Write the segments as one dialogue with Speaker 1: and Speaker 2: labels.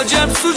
Speaker 1: Acem su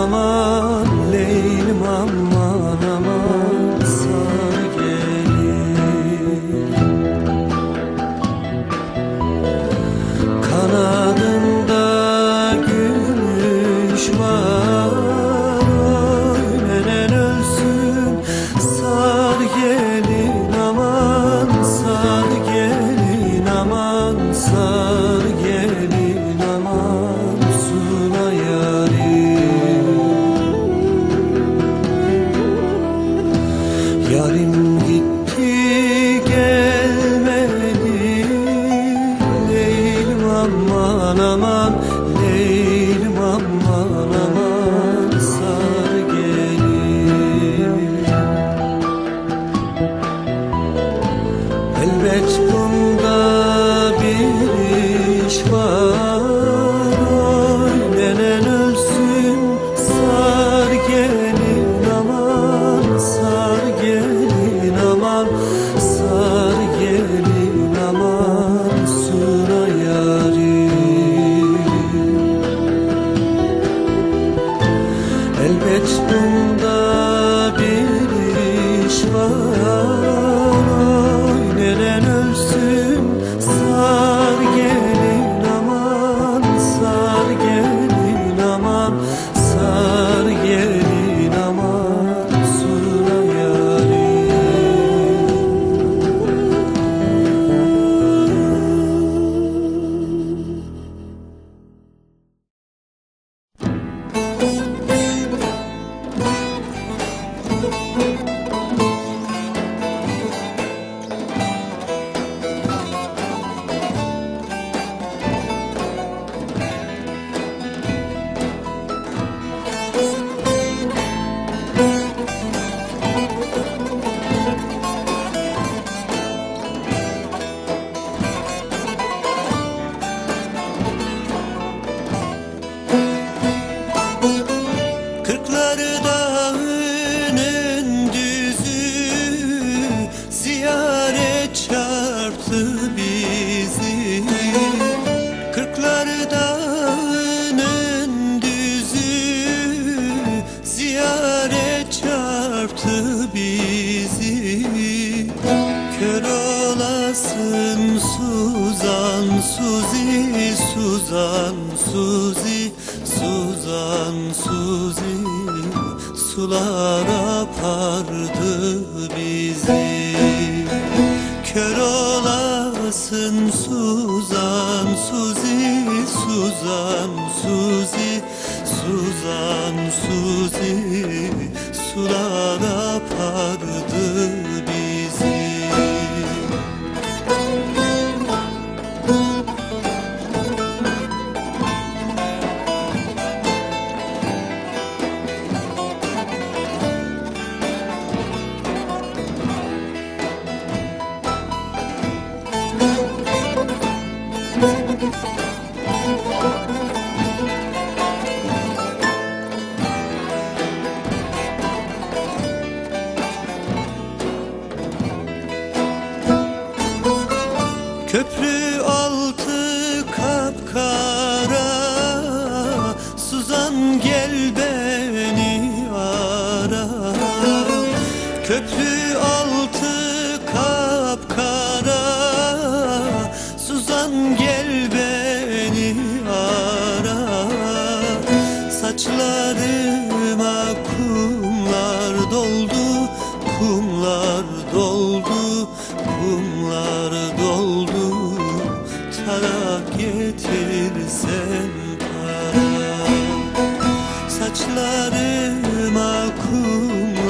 Speaker 1: aman Leylim aman Suzi, Suzan, Suzi, Suzan, Suzi Sular apardı bizi. Kör olasın Suzan, Suzi, Suzan, Suzi Suzan, Suzi Sular Köprü altı kapkara Suzan gel beni ara. Köprü altı Saçlarıma kumlar doldu Kumlar doldu Kumlar doldu. Tarak getirsen para Saçlarıma kumlar